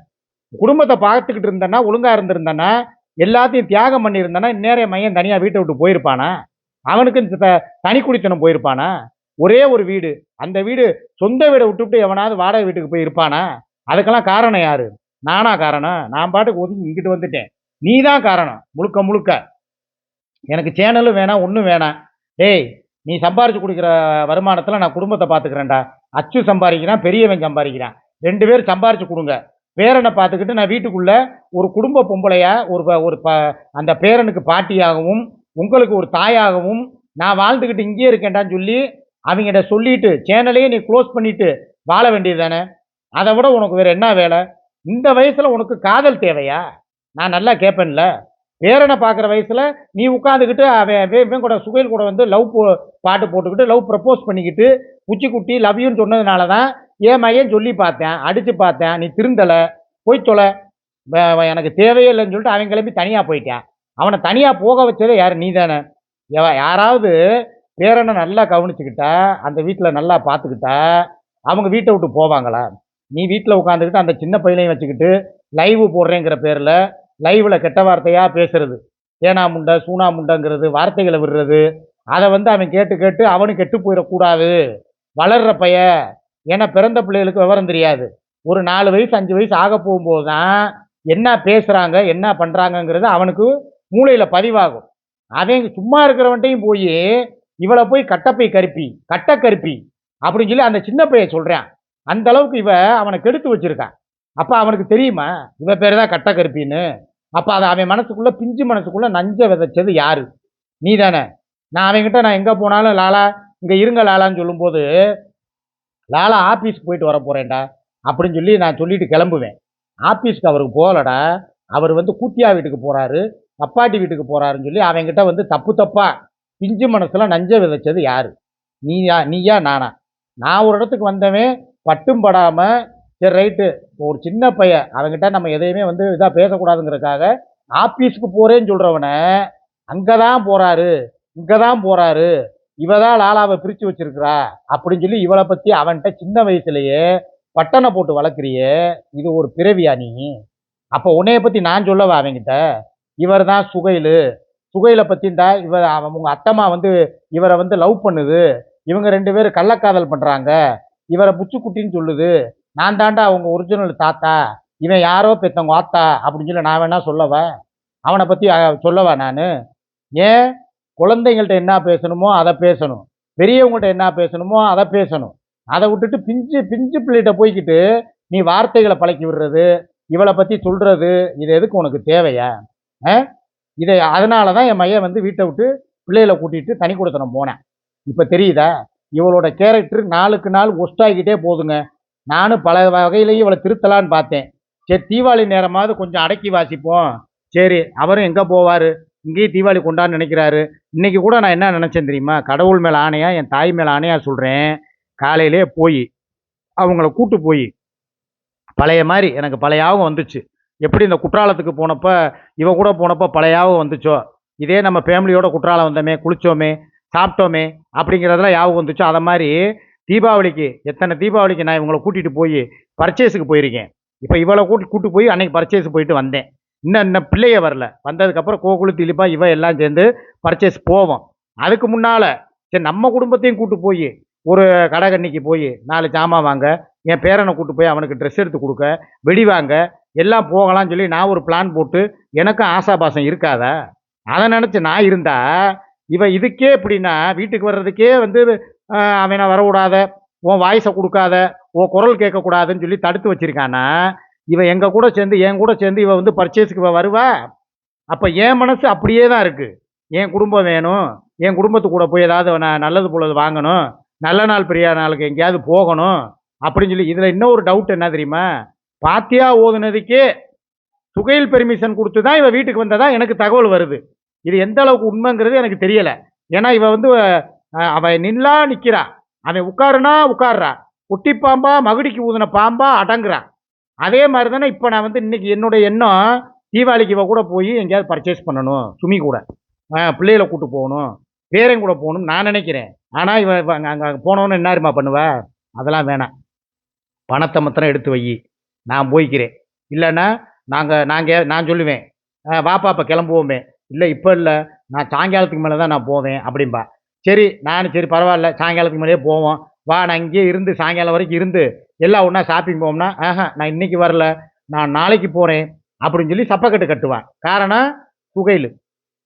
Speaker 1: குடும்பத்தை பார்த்துக்கிட்டு இருந்தனா ஒழுங்காக இருந்திருந்தனா எல்லாத்தையும் தியாகம் பண்ணியிருந்தானா இந்நேரம் மையன் தனியாக வீட்டை விட்டு போயிருப்பானா? அவனுக்கு இந்த த- தனி குடித்தனம் போயிருப்பானா? ஒரே ஒரு வீடு. அந்த வீடு சொந்த வீடை விட்டுவிட்டு எவனாவது வாடகை வீட்டுக்கு போய் இருப்பானா? அதுக்கெல்லாம் காரணம் யாரு? நானா காரணம். நான் பாட்டுக்கு ஒதுங்கி இங்கிட்டு வந்துட்டேன். நீ தான் காரணம். முழுக்க முழுக்க. எனக்கு சேனலும் வேணாம் ஒன்றும் வேணாம். டேய் நீ சம்பாரிச்சு கொடுக்குற வருமானத்தில் நான் குடும்பத்தை பார்த்துக்கிறேன்டா அச்சு சம்பாதிக்கிறான் பெரியவன் சம்பாதிக்கிறான். ரெண்டு பேரும் சம்பாரிச்சு கொடுங்க. பேரனை பார்த்துக்கிட்டு நான் வீட்டுக்குள்ளே ஒரு குடும்ப பொம்பளையாக ஒரு ப- ஒரு ப அந்த பேரனுக்கு பாட்டியாகவும் உங்களுக்கு ஒரு தாயாகவும் நான் வாழ்ந்துக்கிட்டு இங்கேயே இருக்கேன்டான்னு சொல்லி அவங்ககிட்ட சொல்லிட்டு சேனலையே நீ க்ளோஸ் பண்ணிட்டு வாழ வேண்டியது தானே? அதை விட உனக்கு வேற என்ன வேலை? இந்த வயசில் உனக்கு காதல் தேவையா? நான் நல்லா கேட்பேன்ல பேரனை பார்க்குற வயசில் நீ உட்காந்துக்கிட்டு அவன் இவன் கூட சுகையில் கூட வந்து லவ் பாட்டு போட்டுக்கிட்டு லவ் ப்ரப்போஸ் பண்ணிக்கிட்டு உச்சி குட்டி லவ்யூன்னு சொன்னதுனால தான் ஏன் மையன் சொல்லி பார்த்தேன் அடித்து பார்த்தேன் நீ திருந்தலை போய் தொலை எனக்கு தேவையே இல்லைன்னு சொல்லிட்டு அவன் கிளம்பி தனியாக போயிட்டான். அவனை தனியாக போக வச்சதே யார்? நீ தானே யாராவது பேரனை நல்லா கவனிச்சுக்கிட்டா அந்த வீட்டில் நல்லா பார்த்துக்கிட்டா அவங்க வீட்டை விட்டு போவாங்களா? நீ வீட்டில் உட்காந்துக்கிட்டு அந்த சின்ன பையனையும் வச்சுக்கிட்டு லைவ் போடுறேங்கிற பேரில் லைவில் கெட்ட வார்த்தையாக பேசுறது. ஏனா முண்டை சூனா முண்டைங்கிறது வார்த்தைகளை விடுறது. அதை வந்து அவன் கேட்டு கேட்டு அவனும் கெட்டு போயிடக்கூடாது. வளர்ற பைய ஏன்னா பிறந்த பிள்ளைகளுக்கு விவரம் தெரியாது. ஒரு நாலு வயசு அஞ்சு வயசு ஆக போகும்போது தான் என்ன பேசுகிறாங்க என்ன பண்ணுறாங்கங்கிறது அவனுக்கு மூளையில் பதிவாகும். அவன் சும்மா இருக்கிறவன்ட்டையும் போய் இவளை போய் கட்டப்பை கருப்பி கட்ட கருப்பி அப்படின்னு சொல்லி அந்த சின்ன பையன் சொல்கிறான் அந்த அளவுக்கு இவ அவனை கெடுத்து வச்சிருக்கான் அப்போ அவனுக்கு தெரியுமா? இவ பேர் தான் கட்ட கருப்பின்னு. அப்போ அதை அவன் மனசுக்குள்ளே பிஞ்சு மனசுக்குள்ளே நஞ்ச விதைச்சது யாரு? நீ தானே நான் அவன்கிட்ட நான் எங்கே போனாலும் லாலா இங்கே இருங்க லாலான்னு சொல்லும்போது லாலா ஆஃபீஸ்க்கு போயிட்டு வர போகிறேன்டா அப்படின்னு சொல்லி நான் சொல்லிட்டு கிளம்புவேன். ஆஃபீஸ்க்கு அவருக்கு போகலடா. அவர் வந்து கூத்தியா வீட்டுக்கு போகிறாரு அப்பாட்டி வீட்டுக்கு போகிறாருன்னு சொல்லி அவன்கிட்ட வந்து தப்பு தப்பாக பிஞ்சு மனசில் நஞ்ச விதைச்சது யார்? நீயா நீயா நானா? நான் ஒரு இடத்துக்கு வந்தவன் பட்டும் படாமல் சரி ரைட்டு. ஒரு சின்ன பையன். அவன்கிட்ட நம்ம எதையுமே வந்து இதாக பேசக்கூடாதுங்கிறதுக்காக ஆஃபீஸ்க்கு போகிறேன்னு சொல்கிறவனை அங்கே தான் போகிறாரு இங்கே தான் போகிறாரு இவ தான் லாலாவை பிரித்து வச்சிருக்கிறா அப்படின்னு சொல்லி இவளை பற்றி அவன்கிட்ட சின்ன வயசுலேயே பட்டனை போட்டு வளர்க்குறியே இது ஒரு பிறவியா நீ? அப்போ உன்னைய பற்றி நான் சொல்லவா அவன்கிட்ட? இவர் தான் சுகையில் சுகைலை பற்றிண்டா இவர் அவன் உங்கள் அத்தம்மா வந்து இவரை வந்து லவ் பண்ணுது. இவங்க ரெண்டு பேரும் கள்ளக்காதல் பண்ணுறாங்க இவரை புச்சுக்குட்டின்னு சொல்லுது. நான் தாண்டா அவங்க ஒரிஜினல் தாத்தா. இவன் யாரோ பெத்தவங்க ஆத்தா அப்படின்னு சொல்லி நான் வேணா சொல்லவா. அவனை பற்றி சொல்லவா நான்? ஏன்? குழந்தைங்கள்ட்ட என்ன பேசணுமோ அதை பேசணும். பெரியவங்கள்ட்ட என்ன பேசணுமோ அதை பேசணும். அதை விட்டுட்டு பிஞ்சு பிஞ்சு பிள்ளைகிட்ட போய்க்கிட்டு நீ வார்த்தைகளை பழக்கி விடுறது இவளை பற்றி சொல்கிறது இது எதுக்கு உனக்கு தேவையா? ஆ இதை அதனால தான் என் மையன் வந்து வீட்டை விட்டு பிள்ளைகளை கூட்டிகிட்டு தனி கொடுத்தனம் போனேன். இப்போ தெரியுதா? இவளோட கேரக்டர் நாளுக்கு நாள் ஒஸ்டாகிட்டே போதுங்க நானும் பல வகையிலையும் இவளை திருத்தலான்னு பார்த்தேன். சரி தீபாவளி நேரமாவது கொஞ்சம் அடக்கி வாசிப்போம். சரி அவரும் எங்கே போவார்? இங்கேயும் தீபாவளி கொண்டான்னு நினைக்கிறாரு. இன்றைக்கி கூட நான் என்ன நினச்சேன் தெரியுமா? கடவுள் மேலே ஆணையா என் தாய் மேலே ஆணையா சொல்கிறேன் காலையிலே போய் அவங்கள கூட்டு போய் பழைய மாதிரி எனக்கு பழைய வந்துச்சு. எப்படி இந்த குற்றாலத்துக்கு போனப்போ இவ கூட போனப்போ பழையாவும் வந்துச்சோ? இதே நம்ம ஃபேமிலியோட குற்றாலம் வந்தோமே குளிச்சோமே சாப்பிட்டோமே அப்படிங்கிறதெல்லாம் ஞாபகம் வந்துச்சோ? அதை மாதிரி தீபாவளிக்கு எத்தனை தீபாவளிக்கு நான் இவங்களை கூட்டிகிட்டு போய் பர்ச்சேஸுக்கு போயிருக்கேன். இப்போ இவளை கூட்டி கூட்டு போய் அன்னைக்கு பர்ச்சேஸ் போயிட்டு வந்தேன். இன்னும் இன்னும் பிள்ளைய வரல. வந்ததுக்கப்புறம் கோகுலு திலிப்பா இவ எல்லாம் சேர்ந்து பர்ச்சேஸ் போவோம். அதுக்கு முன்னால் சரி நம்ம குடும்பத்தையும் கூட்டு போய் ஒரு கடை கண்ணிக்கு போய் நாலு ஜாமான் வாங்க என் பேரனை கூட்டு போய் அவனுக்கு ட்ரெஸ் எடுத்து கொடுக்க வெடி வாங்க எல்லாம் போகலாம்னு சொல்லி நான் ஒரு பிளான் போட்டு எனக்கும் ஆசாபாசம் இருக்காதா. அதை நினச்சி நான் இருந்தா இவன் இதுக்கே எப்படின்னா வீட்டுக்கு வர்றதுக்கே வந்து அவனை வரக்கூடாத உன் வாய்ஸை கொடுக்காத உன் குரல் கேட்கக்கூடாதுன்னு சொல்லி தடுத்து வச்சிருக்கானா இவன் எங்கள் கூட சேர்ந்து என் கூட சேர்ந்து இவன் வந்து பர்ச்சேஸுக்கு இவன் வருவா? அப்போ என் மனசு அப்படியே தான் இருக்குது என் குடும்பம் வேணும். என் குடும்பத்து கூட போய் ஏதாவது நான் நல்லது போலது வாங்கணும். நல்ல நாள் பெரிய நாளுக்கு எங்கேயாவது போகணும். அப்படின்னு சொல்லி இதில் இன்னும் ஒரு டவுட் என்ன தெரியுமா? பாத்தியா ஓதுனதுக்கே சுகையில் பெர்மிஷன் கொடுத்து தான் இவன் வீட்டுக்கு வந்ததா எனக்கு தகவல் வருது. இது எந்த அளவுக்கு உண்மைங்கிறது எனக்கு தெரியலை. ஏன்னா இவன் வந்து அவன் அவ நிற்கிறா அவன் உட்காருனா உட்கார்றா. குட்டி பாம்பா மகுடிக்கு ஊதின பாம்பா அடங்குறா. அதே மாதிரி தானே இப்போ நான் வந்து இன்னைக்கு என்னுடைய எண்ணம் தீபாவளிக்கு இவ கூட போய் எங்கேயாவது பர்ச்சேஸ் பண்ணணும். சுமி கூட. பிள்ளைகளை கூட்டு போகணும். பேரன் கூட போகணும்னு நான் நினைக்கிறேன். ஆனால் இவன் அங்கே அங்கே போனவொன்னு என்ன பண்ணுவ? அதெல்லாம் வேணாம். பணத்தை மத்திரம் எடுத்து வை. நான் போய்க்கிறேன். இல்லைன்னா நாங்கள் நாங்கள் நான் சொல்லுவேன் வாப்பா இப்போ கிளம்புவோமே. இல்லை இப்போ இல்லை. நான் சாயங்காலத்துக்கு மேலே தான் நான் போவேன். அப்படிம்பா. சரி நான் சரி பரவாயில்ல. சாயங்காலத்துக்கு மேலேயே போவோம். வா நான் இங்கேயே இருந்து சாயங்காலம் வரைக்கும் இருந்து எல்லாம் ஒன்றா ஷாப்பிங் போவோம்னா ஆஹா நான் இன்னைக்கு வரல. நான் நாளைக்கு போகிறேன் அப்படின்னு சொல்லி சப்பக்கட்டு கட்டுவான். காரணம் புகையில்.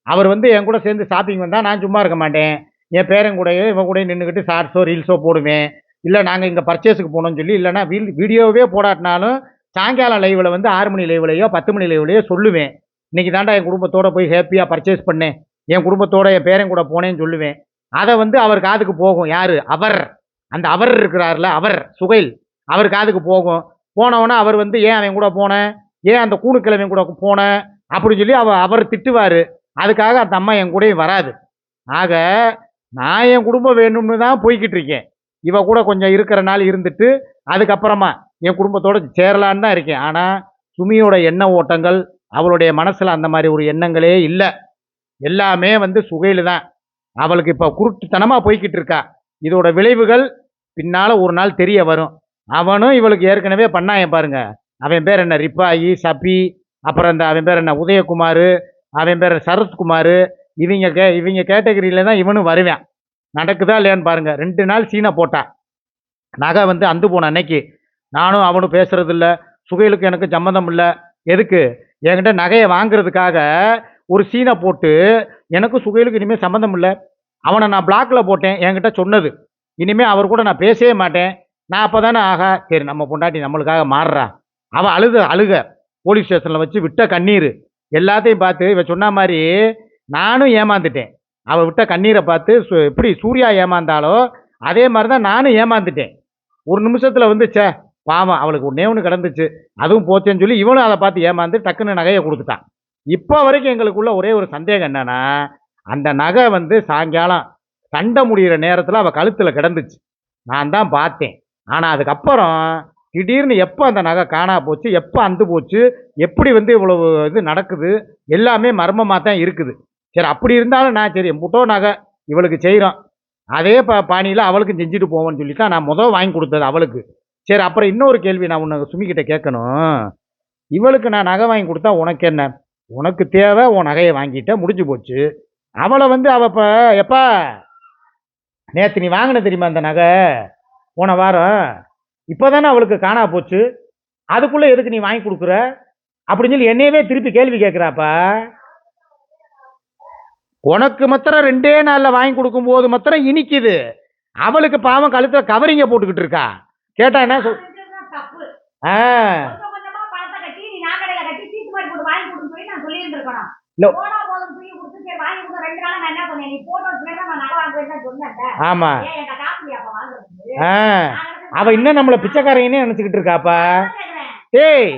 Speaker 1: அவர் வந்து என் கூட சேர்ந்து ஷாப்பிங் வந்தால் நான் சும்மா இருக்க மாட்டேன். என் பேரன் கூடயோ இவன் கூட நின்றுக்கிட்டு ஷார்ட்ஸோ ரீல்ஸோ போடுவேன். இல்லை நாங்கள் இங்கே பர்ச்சேஸுக்கு போகணும்னு சொல்லி இல்லைன்னா வீ வீடியோவே போடாட்டினாலும் சாயங்காலம் லைவில் வந்து ஆறு மணி லைவ்லையோ பத்து மணி லைவ்லையோ சொல்லுவேன். இன்றைக்கி தாண்டா என் குடும்பத்தோடு போய் ஹாப்பியாக பர்ச்சேஸ் பண்ணேன். என் குடும்பத்தோட என் பேரன் கூட போனேன்னு சொல்லுவேன். அதை வந்து அவர் காதுக்கு போகும். யார்? அவர். அந்த அவர் இருக்கிறார்ல அவர் சுகைல். அவர் காதுக்கு போகும். போனவொன்னே அவர் வந்து ஏன் அவன் கூட போனேன் ஏன் அந்த கூணுக்கிழவன் கூட போனேன் அப்படின்னு சொல்லி அவ அவர் திட்டுவார். அதுக்காக அந்த அம்மா என் கூடயும் வராது. ஆக நான் என் குடும்பம் வேணும்னு தான் போய்கிட்டு இருக்கேன். இவ கூட கொஞ்சம் இருக்கிற நாள் இருந்துட்டு அதுக்கப்புறமா என் குடும்பத்தோடு சேரலான்னு தான் இருக்கேன். ஆனால் சுமியோட எண்ண ஓட்டங்கள் அவளுடைய மனசில் அந்த மாதிரி ஒரு எண்ணங்களே இல்லை. எல்லாமே வந்து சுகையில் தான். அவளுக்கு இப்போ குருட்டுத்தனமாக போய்கிட்டு இருக்கா. இதோட விளைவுகள் பின்னால் ஒரு நாள் தெரிய வரும். அவனும் இவளுக்கு ஏற்கனவே பண்ணாயன் பாருங்க. அவன் பேர் என்ன? ரிப்பாயி சபி அப்புறம் இந்த அவன் பேர் என்ன? உதயகுமார் அவன் பேர் சரத்குமார். இவங்க கே இவங்க கேட்டகரியில் தான் இவனும் வருவான். நடக்குதா இல்லையான்னு பாருங்க. ரெண்டு நாள் சீனை போட்டா. நகை வந்து அந்து போன அன்னைக்கு. நானும் அவனும் பேசுறது இல்லை. சுகையிலுக்கு எனக்கு சம்மந்தம் இல்லை. எதுக்கு? என்கிட்ட நகையை வாங்குறதுக்காக ஒரு சீனை போட்டு எனக்கு சுகையிலுக்கு இனிமேல் சம்மந்தம் இல்லை. அவனை நான் பிளாக்ல போட்டேன். என்கிட்ட சொன்னது. இனிமேல் அவர் கூட நான் பேசவே மாட்டேன். நான் அப்போ தானே ஆகா. சரி நம்ம பொண்டாட்டி நம்மளுக்காக மாறுறா. அவன் அழுத அழுக. போலீஸ் ஸ்டேஷனில் வச்சு விட்ட கண்ணீர். எல்லாத்தையும் பார்த்து இவன் சொன்ன மாதிரி நானும் ஏமாந்துட்டேன். அவள் விட்ட கண்ணீரை பார்த்து சு- எப்படி சூர்யா ஏமாந்தாலோ அதே மாதிரி தான் நானும் ஏமாந்துட்டேன். ஒரு நிமிஷத்தில் வந்து சே பாவம் அவளுக்கு ஒன்றே ஒன்று கிடந்துச்சு அதுவும் போச்சேன்னு சொல்லி இவனும் அதை பார்த்து ஏமாந்து டக்குன்னு நகையை கொடுத்துட்டான். இப்போ வரைக்கும் எங்களுக்குள்ள ஒரே ஒரு சந்தேகம் என்னன்னா அந்த நகை வந்து சாயங்காலம் சண்டை முடிகிற நேரத்தில் அவள் கழுத்தில் கிடந்துச்சு. நான் தான் பார்த்தேன். ஆனால் அதுக்கப்புறம் திடீர்னு எப்போ அந்த நகை காணா போச்சு எப்போ அந்து போச்சு எப்படி வந்து இவ்வளவு இது நடக்குது எல்லாமே மர்மமாக தான் இருக்குது. சரி அப்படி இருந்தாலும் நான் சரி முட்டோ நகை இவளுக்கு செய்கிறோம் அதே ப பாணியில் அவளுக்கும் செஞ்சுட்டு போவோம்னு சொல்லி தான் நான் முதல் வாங்கி கொடுத்தது அவளுக்கு. சரி அப்புறம் இன்னொரு கேள்வி நான் உன்னை சுமிக்கிட்ட கேட்கணும். இவளுக்கு நான் நகை வாங்கி கொடுத்தா உனக்கு என்ன? உனக்கு தேவை உன் நகையை வாங்கிட்ட முடிஞ்சு போச்சு. அவளை வந்து அவ இப்போ எப்பா நேற்று நீ வாங்கின தெரியுமா அந்த நகை? போன வாரம். இப்போ தானே அவளுக்கு காணா போச்சு. அதுக்குள்ளே எதுக்கு நீ வாங்கி கொடுக்குற? அப்படின்னு சொல்லி என்னையவே திருப்பி கேள்வி கேட்குறாப்பா. உனக்கு மாத்திரம் ரெண்டே நாளில் வாங்கி கொடுக்கும்போது மாத்திரம் இனிக்குது. அவளுக்கு பாவம் கழுத்துல கவரிங்க போட்டுக்கிட்டு இருக்கா. கேட்டா என்ன சொல் ஆ. ஆமா. அவ இன்னும் நம்மள பிச்சைக்காரங்கன்னு நினைச்சுக்கிட்டு இருக்காப்பா. ஏய்.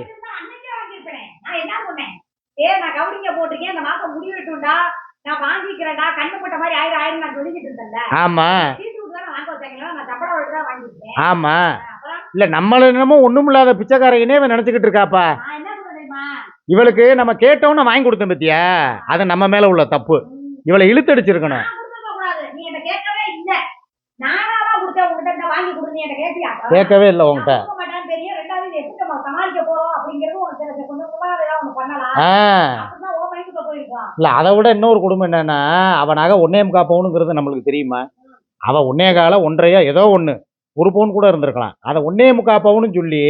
Speaker 3: ஏ நான் கவுரிங்க போட்டிருக்கேன். இந்த மாசம் நான் வாங்கிக்கிறேன்டா கண்ணு போட்ட மாதிரி ஆயிரம் ஆயிரம் நான் சொல்லிக்கிட்டு இருந்தேன்ல.
Speaker 1: ஆமா. ஆமா. இல்ல நம்மள என்னமோ ஒண்ணும் இல்லாத பிச்சைக்காரங்கனே இவன் நினைச்சுக்கிட்டு இருக்காப்பா. இவளுக்கு நம்ம கேட்டோன்னு வாங்கி கொடுத்தோம் பத்தியா? அது நம்ம மேல உள்ள தப்பு. இவளை இழுத்தடிச்சிருக்கணும்
Speaker 3: கேட்கவே இல்ல. கொடுத்தேன். உங்ககிட்ட சமாளிக்க போறோம்? அப்படிங்கிறது
Speaker 1: இல்லை அதை விட இன்னொரு குடும்பம் என்னன்னா அவனாக ஒன்னே முக்கா பவுனுங்கிறது நம்மளுக்கு தெரியுமா? அவன் ஒன்னே கால ஒன்றையா ஏதோ ஒன்று ஒரு பவுன் கூட இருந்திருக்கலாம். அதை ஒன்னே முக்கா பவுன்னு சொல்லி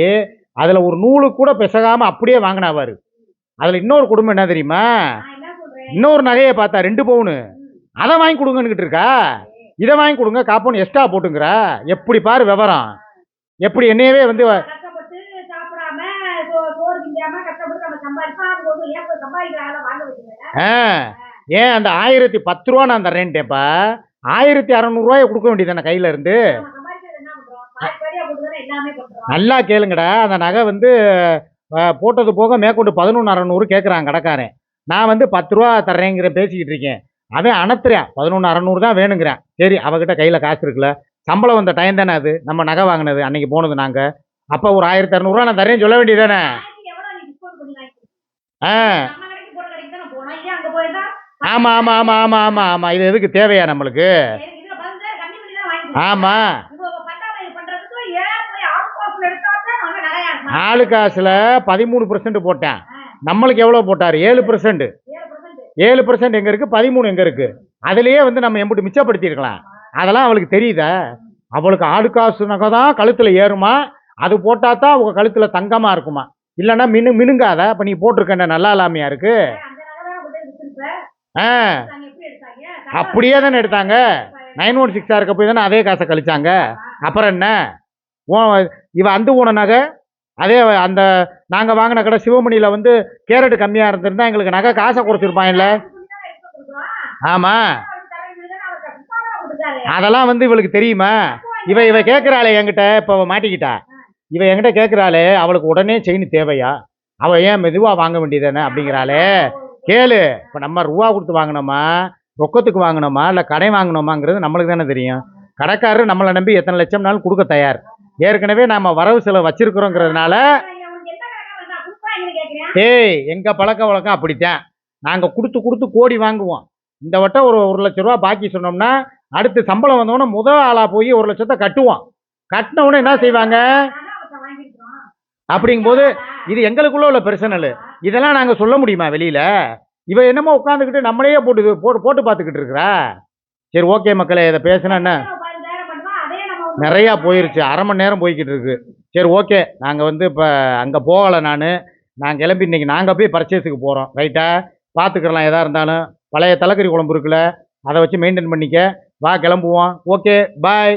Speaker 1: அதில் ஒரு நூலு கூட பிசகாமல் அப்படியே வாங்கினாவார். அதில் இன்னொரு குடும்பம் என்ன தெரியுமா? இன்னொரு நகையை பார்த்தா ரெண்டு பவுனு. அதை வாங்கி கொடுங்கன்னுகிட்டு இருக்கா? இதை வாங்கி கொடுங்க காப்பவுன் எக்ஸ்ட்ரா போட்டுங்கிற? எப்படி பாரு விவரம். எப்படி என்னையவே வந்து
Speaker 3: ஏன்
Speaker 1: ஆ ஏன் அந்த ஆயிரத்தி பத்து ரூபா நான் தர்றேன்ட்டேப்பா ஆயிரத்தி அறநூறுவாயை கொடுக்க வேண்டியதானே கையில இருந்து நல்லா கேளுங்கடா அந்த நகை வந்து போட்டது போக மேற்கொண்டு பதினொன்று அறநூறு கேட்குறான் கடைக்காரன். நான் வந்து பத்து ரூபா தர்றேங்கிற பேசிக்கிட்டு இருக்கேன். அவன் அனுத்துறேன் பதினொன்று அறநூறு தான் வேணுங்கிறேன். சரி அவகிட்ட கையில் காசு இருக்குல்ல. சம்பளம் வந்த டைம் தானே அது? நம்ம நகை வாங்கினது அன்னைக்கு போனது நாங்கள் அப்போ ஒரு ஆயிரத்தி அறநூறுவா நான் தரேன்னு சொல்ல வேண்டியதானே
Speaker 3: தானே
Speaker 1: ஆ
Speaker 3: நம்ம கடைக்கு போற கடைக்கு தானே
Speaker 1: ஆமாம் ஆமாம் ஆமாம் ஆமாம் ஆமாம் ஆமாம் இது எதுக்கு தேவையா நம்மளுக்கு?
Speaker 3: போய் ஆறு காசுல
Speaker 1: பதிமூணு பர்சன்ட் போட்டேன். நம்மளுக்கு எவ்வளோ போட்டார்? ஏழு பர்சன்ட்
Speaker 3: ஏழு பர்சன்ட்
Speaker 1: எங்கே இருக்குது பதிமூணு எங்கே இருக்குது அதுலேயே வந்து நம்ம எம்பிட்டு மிச்சப்படுத்தியிருக்கலாம். அதெல்லாம் அவளுக்கு தெரியுதா? அவளுக்கு ஆடு காசு நகை தான் கழுத்தில் ஏறுமா? அது போட்டால் தான் அவங்க கழுத்தில் தங்கமாக இருக்குமா? இல்லைன்னா மினு மினுங்காத? இப்போ நீ போட்டிருக்கேன் நல்லா இல்லாமையா இருக்கு
Speaker 3: அந்த நகை தான் கொண்டு போய் வித்துருப்ப
Speaker 1: ஆ. அப்படியே தானே எடுத்தாங்க. நைன் ஒன் சிக்ஸாக இருக்க போய் தானே அதே காசை கழிச்சாங்க. அப்புறம் என்ன? ஓ இவ அந்த ஊன நகை அதே அந்த நாங்கள் வாங்கின கடை சிவமணியில் வந்து கேரட் கம்மியாக இருந்திருந்தா எங்களுக்கு நகை காசை குறைச்சிருப்பாங்கல்ல ஆமாம் அதெல்லாம் வந்து இவளுக்கு தெரியுமா? இவ இவ கேட்குறாளே என்கிட்ட இப்போ மாட்டிக்கிட்டா. இவ என்கிட்ட கேட்குறாளே அவளுக்கு உடனே செயின் தேவையா? அவ ஏன் மெதுவாக வாங்க வேண்டியதானே அப்படிங்கிறாளே. கேளு. இப்போ நம்ம ரூபா கொடுத்து வாங்கினோமா? ரொக்கத்துக்கு வாங்கினோமா? இல்லை கடை வாங்கினோமாங்கிறது நம்மளுக்கு தானே தெரியும். கடைக்காரர் நம்மளை நம்பி எத்தனை லட்சம்னாலும் கொடுக்க தயார். ஏற்கனவே நாம் வரவு செலவு வச்சிருக்கிறோங்கிறதுனால ஏய் எங்கள் பழக்க வழக்கம் அப்படித்தான். நாங்கள் கொடுத்து கொடுத்து கோடி வாங்குவோம். இந்த வட்டம் ஒரு ஒரு லட்ச ரூபா பாக்கி சொன்னோம்னா அடுத்து சம்பளம் வந்தோடனே முதல் ஆளாக போய் ஒரு லட்சத்தை கட்டுவோம். கட்டின உடனே என்ன செய்வாங்க? அப்படிங்கும்போது இது எங்களுக்குள்ள உள்ள பிரச்சனை இதெல்லாம் நாங்கள் சொல்ல முடியுமா வெளியில்? இவ என்னமோ உட்காந்துக்கிட்டு நம்மளையே போட்டு போட்டு போட்டு பார்த்துக்கிட்டு இருக்கிறா. சரி ஓகே மக்களே இதை பேசுனா என்ன? நிறையா போயிருச்சு. அரை மணி நேரம் போய்கிட்டு இருக்கு. சரி ஓகே நாங்கள் வந்து இப்போ அங்கே போகலை நான். நான் கிளம்பி இன்றைக்கி நாங்கள் போய் பர்ச்சேஸுக்கு போகிறோம் ரைட்டாக பார்த்துக்கலாம் எதாக இருந்தாலும். பழைய தலைக்கறி குழம்பு இருக்குல்ல அதை வச்சு மெயின்டைன் பண்ணிக்க. வா கிளம்புவோம். Okay bye